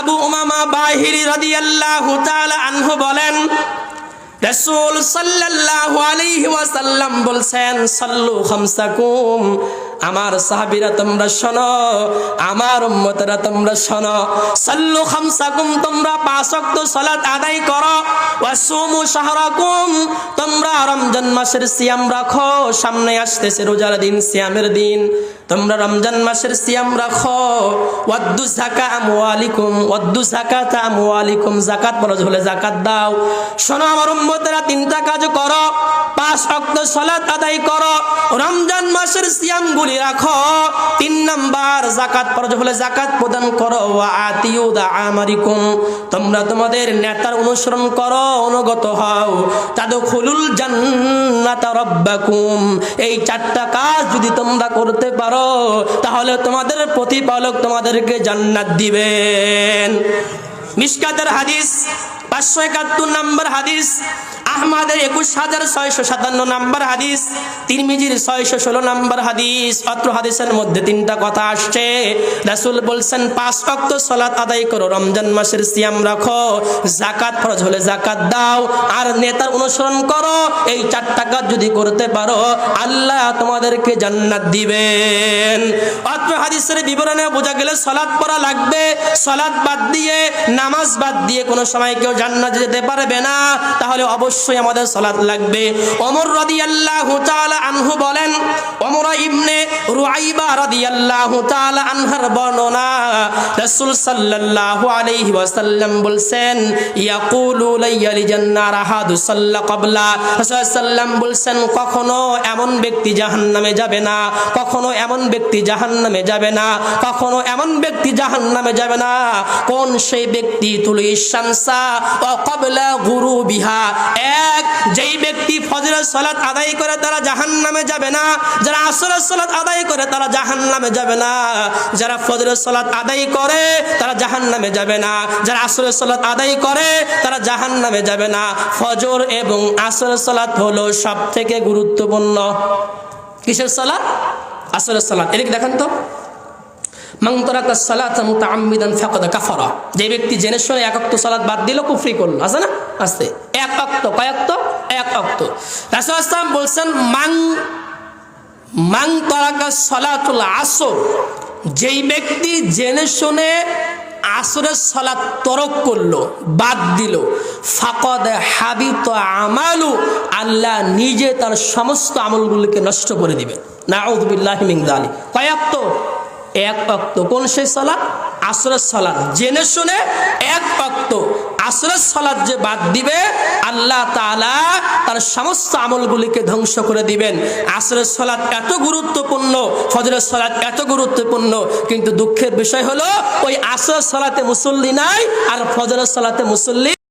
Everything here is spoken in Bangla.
আবু উমামা বাহিরি রাদিয়াল্লাহু তাআলা আনহু বলেন, রাসূল সাল্লাল্লাহু আলাইহি ওয়াসাল্লাম সাল্লু খামসাকুম, আমার সাহাবীরা তোমরা শোনো, আমার উম্মতরা তোমরা শোনো, সাল্লু খামসাকুম, তোমরা পাঁচ ওয়াক্ত সালাত আদায় করো। তোমরা রমজান মাসের সিয়াম রাখো, সামনে আসতেছে রোজার দিন দিন। তোমরা রমজান মাসের রাখো। জাকাত জাকাত দাও। তিনটা পাঁচ রমজান মাসের তিন নাম্বার জাকাত হলে জাকাত প্রদান করো। ওয়া দা আমারিকুম তোমরা তোমাদের নেতার অনুসরণ করো। অনুগত হও। তাদ খুলুল রাব্বাকুম। এই চারটা কাজ যদি তোমরা করতে পারো, তাহলে তোমাদের প্রতিপালক তোমাদেরকে জান্নাত দিবেন। মিশকাতের হাদিস পাঁচশো একাত্তর নম্বর হাদিস, আহমাদের একুশ হাজার ছয়শো সাতান্ন নম্বর হাদিস, তিরমিজির ছয়শো ষোলো নম্বর হাদিস। অত্র হাদিসের মধ্যে তিনটা কথা আসছে। রাসুল বলছেন, পাঁচ অক্ত সলাৎ আদায় করো, রমজান মাসের সিয়াম রাখো জাকাত ফরজ হলে জাকাত দাও, আর নেতার অনুসরণ করো, এই চারটা কাজ যদি করতে পারো, আল্লাহ তোমাদেরকে জান্নাত দিবেন। অত্র হাদিসের বিবরণে বোঝা গেলে সলাৎ পড়া লাগবে সলাৎ বাদ দিয়ে, নামাজ বাদ দিয়ে কোনো সময় কেউ জান্নাত যেতে পারবে না তাহলে অবশ্যই আমাদের সালাত লাগবে। ওমর রাদিয়াল্লাহু তাআলা আনহু বলেন ক্বাবলা। কখনো এমন ব্যক্তি জাহান্নামে যাবে না, কখনো এমন ব্যক্তি জাহান্নামে যাবে না, কখনো এমন ব্যক্তি জাহান্নামে যাবে না। কোন সেই ব্যক্তি তুলি শামসা ও এক যেই ব্যক্তি ফজরের সালাত আদায় করে তারা জাহান্নামে যাবে না, যারা আসরের সালাত আদায় করে তারা জাহান্নামে যাবে না, যারা ফজরের সালাত আদায় করে তারা জাহান্নামে যাবে না, যারা আসরের সালাত আদায় করে তারা জাহান্নামে যাবে না। ফজর এবং আসরের সালাত হলো সব থেকে গুরুত্বপূর্ণ। কিসের সালাত? আসরের সালাত। এদিকে দেখেন তো। মাংতরাকা সালাত মুতাআম্মিদান ফাকাদ কাফারা। যে ব্যক্তি জেনে শুনে এক অক্ত সালাত বাদ দিল, কুফরি করল। আছে না? আস্তে এক অক্ত, কয় অক্ত? এক অক্ত। রাসূল বলছেন মাং মাং তরাকা সালাতুল আসর। যেই ব্যক্তি জেনে শুনে আসরের সালাত তরক করল, বাদ দিল, ফাকদ হাবিত আমালু, আল্লাহ নিজে তার সমস্ত আমলগুলোকে নষ্ট করে দিবেন। নাউযুবিল্লাহি মিন যালিক। কয় অক্ত? এক অক্ত। কোন সেই সালাত? আসরের সালাদ জেনে শুনে এক অক্ত। আসরের সালাত যে বাদ দিবে, আল্লাহ তাআলা তার সমস্ত আমলগুলিকে ধ্বংস করে দিবেন। আসরের সালাত এত গুরুত্বপূর্ণ, ফজরের সালাদ এত গুরুত্বপূর্ণ, কিন্তু দুঃখের বিষয় হলো, ওই আসরের সালাতে মুসল্লি নাই আর ফজরের সালাতে মুসল্লি